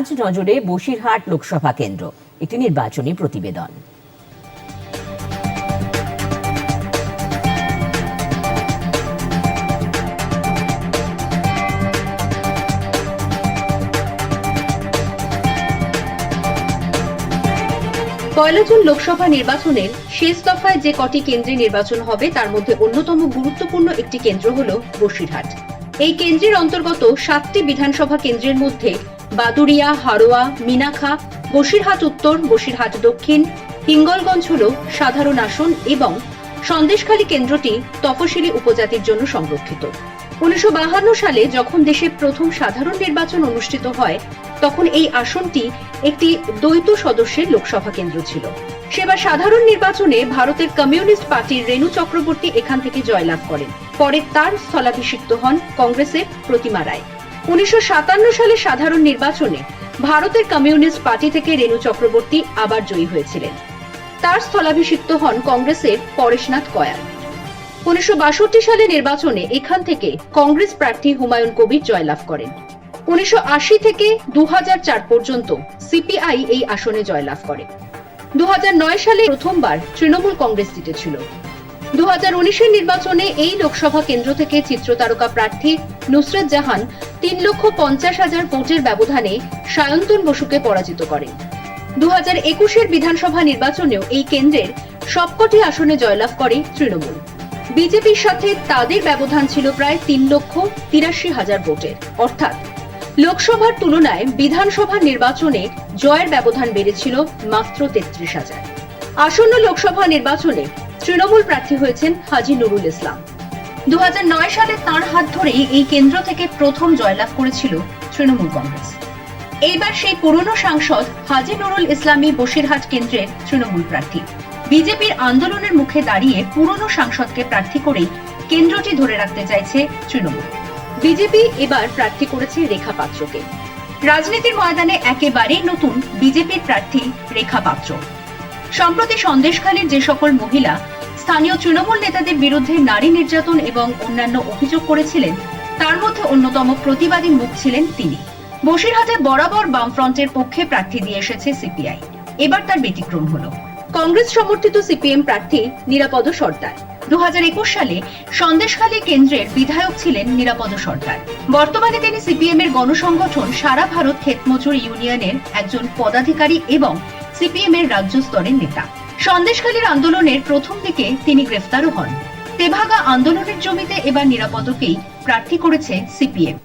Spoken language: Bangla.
আজ নজরে বসিরহাট লোকসভা কেন্দ্র, একটি নির্বাচনী প্রতিবেদন। পয়লা জুন লোকসভা নির্বাচনের শেষ দফায় যে কটি কেন্দ্রে নির্বাচন হবে, তার মধ্যে অন্যতম গুরুত্বপূর্ণ একটি কেন্দ্র হল বসিরহাট। এই কেন্দ্রের অন্তর্গত সাতটি বিধানসভা কেন্দ্রের মধ্যে বাদুরিয়া হারোয়া মিনাখা, বসিরহাট উত্তর, বসিরহাট দক্ষিণ, হিঙ্গলগঞ্জ হল সাধারণ আসন এবং সন্দেশখালী কেন্দ্রটি তফসিলি উপজাতির জন্য সংরক্ষিত। উনিশশো সালে যখন দেশে প্রথম সাধারণ নির্বাচন অনুষ্ঠিত হয়, তখন এই আসনটি একটি দ্বৈত সদস্যের লোকসভা কেন্দ্র ছিল। সেবার সাধারণ নির্বাচনে ভারতের কমিউনিস্ট পার্টির রেণু চক্রবর্তী এখান থেকে জয়লাভ করেন। পরে তার স্থলাভিষিক্ত হন কংগ্রেসের প্রতিমা রায়। উনিশশো সালে সাধারণ নির্বাচনে ভারতের কমিউনিস্ট পার্টি থেকে রেণু চক্রবর্তী আবার জয়ী হয়েছিলেন। তার স্থলাভিষিক্ত হন কংগ্রেসের পরেশনাথ কয়াল। উনিশশো সালে নির্বাচনে এখান থেকে কংগ্রেস প্রার্থী হুমায়ুন কবির জয়লাভ করেন। উনিশশো আশি থেকে দু হাজার চার পর্যন্ত সিপিআই এই আসনে জয়লাভ করে। দু হাজার নয় সালে প্রথমবার তৃণমূল কংগ্রেস জিতেছিল দু হাজার নির্বাচনে এই লোকসভা কেন্দ্র থেকে চিত্রতারকা প্রার্থী নুসরত জাহান তিন লক্ষ পঞ্চাশ হাজার ভোটের ব্যবধানে সায়ন্তন বসুকে পরাজিত করেন। দু হাজার একুশের বিধানসভা নির্বাচনেও এই কেন্দ্রের সবকটি আসনে জয়লাভ করে তৃণমূল। বিজেপির সাথে তাদের ব্যবধান ছিল প্রায় তিন লক্ষ তিরাশি হাজার ভোটের। অর্থাৎ লোকসভার তুলনায় বিধানসভা নির্বাচনে জয়ের ব্যবধান বেড়েছিল মাত্র তেত্রিশ হাজার। আসন্ন লোকসভা নির্বাচনে তৃণমূল প্রার্থী হয়েছেন হাজি নুরুল ইসলাম। দু হাজার নয় সালে তার হাত ধরেই এই কেন্দ্র থেকে প্রথম জয়লাভ করেছিল তৃণমূল কংগ্রেস। এইবার সেই পুরনো সাংসদ হাজি নুরুল ইসলামী বসিরহাট কেন্দ্রের তৃণমূল প্রার্থী। বিজেপির আন্দোলনের মুখে দাঁড়িয়ে পুরনো সাংসদকে প্রার্থী করেই কেন্দ্রটি ধরে রাখতে চাইছে তৃণমূল। বিজেপি এবার প্রার্থী করেছে রেখা পাত্রকে। রাজনীতির ময়দানে একেবারেই নতুন বিজেপির প্রার্থী রেখা পাত্র। সম্প্রতি সন্দেশখালীর যে সকল মহিলা স্থানীয় তৃণমূল নেতাদের বিরুদ্ধে নারী নির্যাতন এবং অন্যান্য অভিযোগ করেছিলেন, তার মধ্যে অন্যতম প্রতিবাদী মুখ ছিলেন তিনি। বসিরহাটে বরাবর বামফ্রন্টের পক্ষে প্রার্থী দিয়ে এসেছে সিপিআই। এবার তার ব্যতিক্রম হলো। কংগ্রেস সমর্থিত সিপিএম প্রার্থী নিরাপদ সর্দার। দু সালে সন্দেশখালী কেন্দ্রের বিধায়ক ছিলেন নিরাপদ সর্দার। বর্তমানে তিনি সিপিএম এর গণসংগঠন সারা ভারত ক্ষেতমজুর ইউনিয়নের একজন পদাধিকারী এবং সিপিএম এর রাজ্য স্তরের নেতা। সন্দেশখালীর আন্দোলনের প্রথম দিকে তিনি গ্রেফতারও হন। তেভাগা আন্দোলনের জমিতে এবার নিরাপদকেই প্রার্থী করেছে সিপিএম।